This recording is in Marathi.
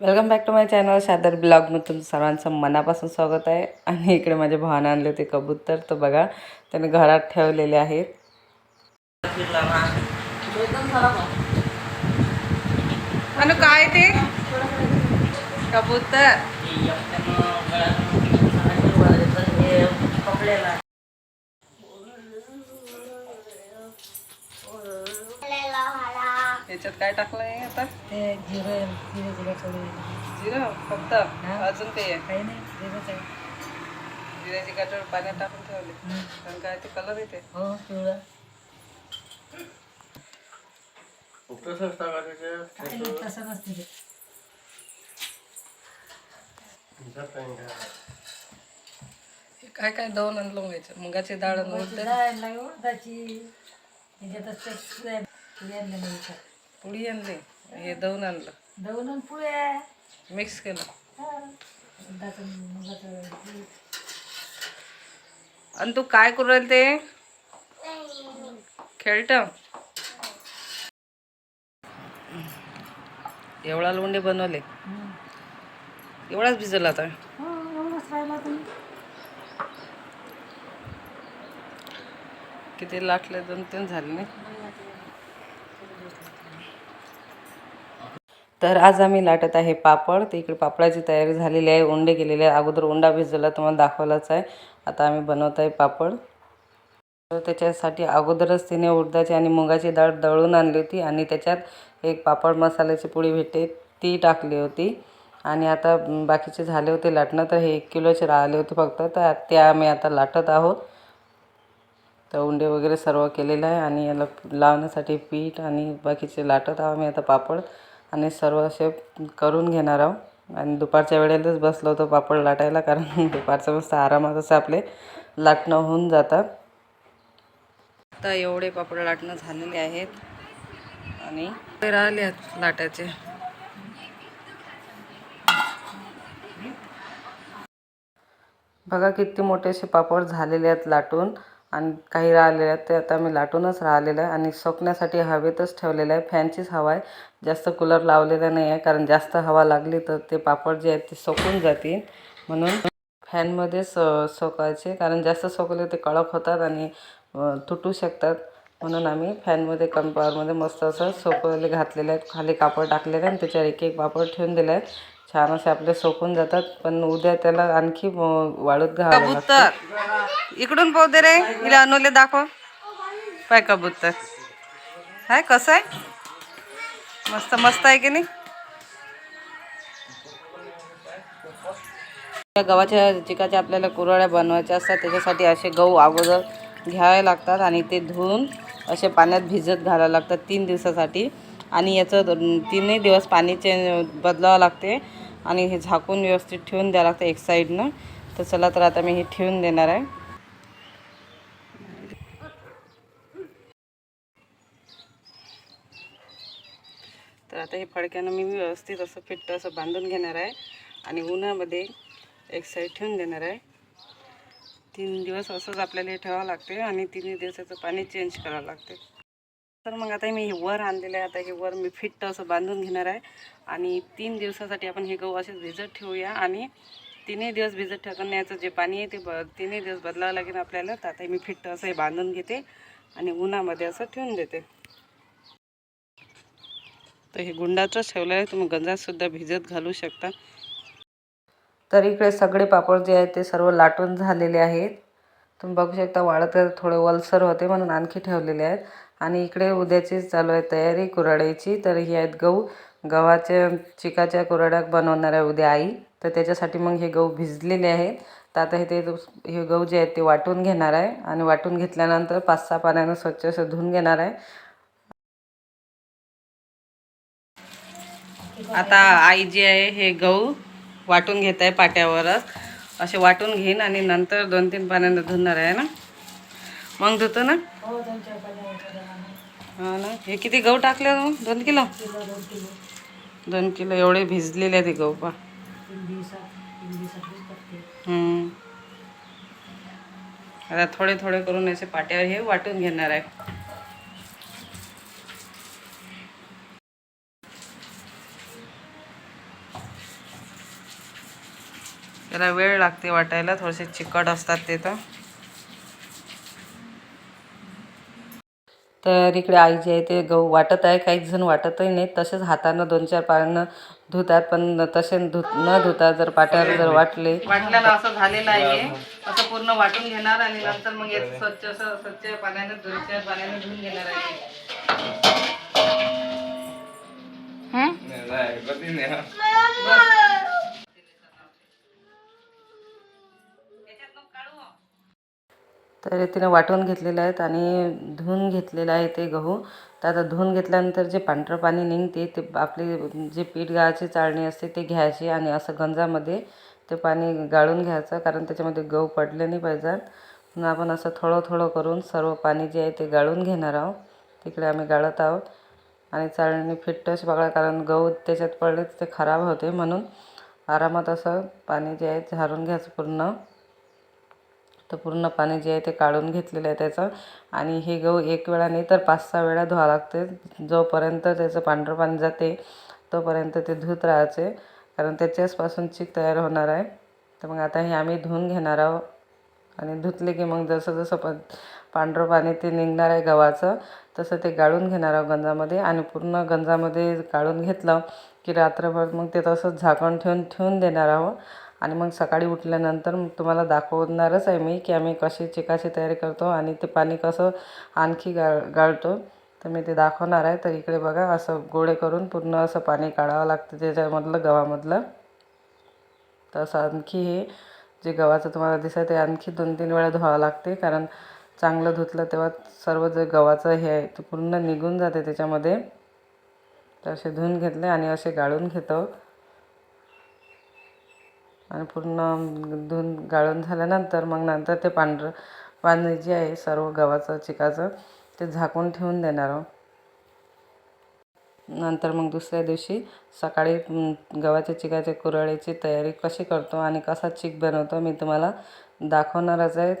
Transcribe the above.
Welcome back to my channel शादर ब्लॉगमध्ये तुमचं सर्वांचं मनापासून स्वागत आहे. आणि इकडे माझ्या भावानं आणले होते कबूतर. तर बघा त्याने घरात ठेवलेले आहेत. अनु काय ते? कबूतर. याच्यात काय टाकलंय आता? ते जिरं जिरं जिरं थोडी जिरं? फक्त? अजून काही आहे? काही नाही जिरंच आहे जिऱ्याची गाठोड पाण्यात टाकून ठेवले. कारण काय ते कलर येते. हो पिवळं. काही नाही तसं नसते ते. हे काय काय दवून आणलं मुगाचं मुगाची डाळ आणि उडदाची. डाळ लागेल पुडी आणली हे दवून आणलं. दळून पुऱ्या मिक्स केलं. मुगाचं. आणि तू काय करू राहील ते? खेळत. एवढा लोंडे बनवले. हं. एवढाच भिजवला आता. हो एवढंच राहिला तुम्ही किती लाटले दोन तीन झाले नाही. तर आज आम्ही लाटत आहे पापड. तर इकडे पापडाची तयारी झालेली आहे. उंडे केलेले आहे अगोदर उंडा भिजवला तुम्हाला दाखवलाच आहे. आता आम्ही बनवत आहे पापड. तर त्याच्यासाठी अगोदरच तिने उडदाची आणि मुगाची डाळ दळून आणली होती आणि त्याच्यात एक पापड मसाल्याची पुडी भेटते ती टाकली होती. आणि आता बाकीचे झाले होते लाटणं. तर हे एक किलोचे राहिले होते फक्त. तर ते आम्ही आता लाटत आहोत. तर उंडे वगैरे सर्व केलेलं आहे आणि याला लावण्यासाठी पीठ आणि बाकीचे लाटत आहोत आम्ही आता पापड. आणि सर्व असे करून घेणार आहोत. आणि दुपारच्या वेळेलाच बसलो होतो पापड लाटायला कारण दुपारचं मस्त आरामात असं आपले लाटणं होऊन जातात आता एवढे पापड लाटणं झालेले आहेत. आणि ते राहिले आहेत लाटायचे. बघा किती मोठे असे पापड झालेले आहेत लाटून. आणि काही राहिलेलं आहे ते आता मी लाटूनच राहिलेलं आहे आणि सोकण्यासाठी हवेतच ठेवलेलं आहे. फॅनचीच हवा आहे. जास्त कूलर लावलेला नाही आहे कारण जास्त हवा लागली तर ते पापड जे आहेत ते सोकून जातील. म्हणून फॅनमध्येच सोकायचे कारण जास्त सोकले ते कडक होतात आणि तुटू शकतात. म्हणून आम्ही फॅनमध्ये कमी पॉवरमध्ये मस्त असं सोकवले घातलेले आहेत. खाली कापड टाकलेलं आहे आणि त्याच्यावर एक एक पापड ठेवून दिले आहेत. छान असे आपले सोकून जातात पण उद्या त्याला आणखी अ, वाळूत घालावं लागतं इकडून पाहू दे रे. हिला अनुले दाखव. पाय कबूतर. हाय कसं आहे? मस्त मस्त आहे की नाही? त्या गव्हाच्या चिकाच्या आपल्याला कुरड्या बनवायच्या असतात त्याच्यासाठी असे गहू अगोदर घ्यावे लागतात आणि ते धुवून असे पाण्यात भिजत घालावं लागतात तीन दिवसासाठी. आणि याचं दोन- तीनही दिवस पाणी चेंज बदलावं लागते. आणि हे झाकून व्यवस्थित ठेवून द्यावं लागतं एक साईडनं. तर चला तर आता मी हे ठेवून देणार आहे. तर आता हे फडक्यानं मी व्यवस्थित असं फिट्ट असं बांधून घेणार आहे आणि उन्हामध्ये एक साईड ठेवून देणार आहे. तीन दिवस असंच आपल्याला हे ठेवावं लागते आणि तिन्ही दिवसाचं पाणी चेंज करावं लागते. तर मग आता मी हे वर आणलेलं आहे. आता हे वर मी फिट्ट असं बांधून घेणार आहे. आणि तीन दिवसासाठी आपण हे गहू असेच भिजत ठेवूया. आणि तिन्ही दिवस भिजत ठेवताना याचं जे पाणी आहे ते ब तिन्ही दिवस बदलावं लागेल आपल्याला. तर आता मी फिट्ट असं हे बांधून घेते. आणि उन्हामध्ये असं ठेवून देते. तर हे गुंडाचंच ठेवलं आहे. तुम्ही गंजातसुद्धा भिजत घालू शकता. तर इकडे सगळे पापड जे आहेत ते सर्व लाटून झालेले आहेत. तुम्ही बघू शकता वाळत थोडे वलसर होते म्हणून आणखी ठेवलेले आहेत. आणि इकडे उद्याचीच चालू आहे तयारी कुराड्याची. तर ही आहेत गहू. गव्हाच्या चिकाच्या कुराड्या बनवणार आहे उद्या आई. तर त्याच्यासाठी मग हे गहू भिजलेले आहेत. तर आता हे ते हे गहू जे आहेत ते वाटून घेणार आहे. आणि वाटून घेतल्यानंतर पाच सहा पाण्यानं स्वच्छ असं धुवून घेणार आहे. आता आई जी आहे हे गहू वाटून घेत आहे पाट्यावरच. असे वाटून घेईन आणि नंतर दोन तीन पाण्यानं धुणार आहे ना. मग धुतो ना. हो दोन चार हा ना? हे किती गहू टाकले मग दोन किलो? दोन किलो. दोन किलो एवढे भिजलेले आहेत हे गहू पा तीन दिवसात तीन दिवसात भिजतात ते. हम्म. आता थोडे थोडे करून असे पाट्यावर हे वाटून घेणार आहे. त्याला वेळ लागते वाटायला थोडेसे चिकट असतात ते तर. तर इकडे आई जे आहे ते गहू वाटत आहे काही जण वाटतही नाही तसेच हातानं दोन चार पाण्यानं धुतात पण तसे धुत न धुता जर पाट्यावर जर वाटले. वाटल्याला असं झालेलं आहे. असं पूर्ण वाटून घेणार आणि नंतर मग स्वच्छ असं स्वच्छ पाण्याने दोनच्या पाण्याने धुवून घेणार आहे. तर तिने वाटून घेतलेले आहेत आणि धुवून घेतलेलं आहे ते गहू. तर आता धुवून घेतल्यानंतर जे पांढरं पाणी निघते ते आपली जे पीठ गाळाची चाळणी असते ते घ्यायची आणि असं गंजामध्ये ते पाणी गाळून घ्यायचं कारण त्याच्यामध्ये गहू पडले नाही पाहिजेत म्हणून आपण असं थोडं थोडं करून सर्व पाणी जे आहे ते गाळून घेणार आहोत. तिकडे आम्ही गाळत आहोत आणि चाळणी फिट्टच बघा कारण गहू त्याच्यात पडले तर ते खराब होते म्हणून आरामात असं पाणी जे आहे झारून घ्यायचं पूर्ण. तर पूर्ण पाणी जे आहे ते काढून घेतलेलं आहे त्याचं. आणि हे गहू एक वेळा नाही तर पाच सहा वेळा धुवा लागते. जोपर्यंत त्याचं पांढरं पाणी जाते तोपर्यंत ते धुत राहायचे. कारण त्याच्याचपासून चीक तयार होणार आहे. तर मग आता हे आम्ही धुवून घेणार आहोत. आणि धुतले की मग जसं जसं प पांढरं पाणी ते निघणार आहे गव्हाचं तसं ते गाळून घेणार आहोत गंजामध्ये. आणि पूर्ण गंजामध्ये गाळून घेतलं की रात्रभर मग ते तसंच झाकण ठेवून ठेवून देणार आहोत. आणि मग सकाळी उठल्यानंतर मग तुम्हाला दाखवणारच आहे मी की आम्ही कशी चिकाची तयारी करतो आणि ते पाणी कसं आणखी गाळ गाळतो. तर मी ते दाखवणार आहे. तर इकडे बघा असं गोळे करून पूर्ण असं पाणी काढावं लागतं त्याच्यामधलं गव्हामधलं. तर असं आणखी हे जे गव्हाचं तुम्हाला दिसत ते आणखी दोन तीन वेळा धुवावं लागते. कारण चांगलं धुतलं तेव्हा सर्व जे गव्हाचं हे आहे ते पूर्ण निघून जाते त्याच्यामध्ये. तर असे धुवून घेतले आणि असे गाळून घेतो. आणि पूर्ण धुवून गाळून झाल्यानंतर मग नंतर ते पांढरं पाणी जे आहे सर्व गव्हाचं चिकाचं ते झाकून ठेवून देणार आहोत. नंतर मग दुसऱ्या दिवशी सकाळी गव्हाच्या चिकाच्या कुरळ्याची तयारी कशी करतो आणि कसा चिक बनवतो मी तुम्हाला दाखवणारच आहे.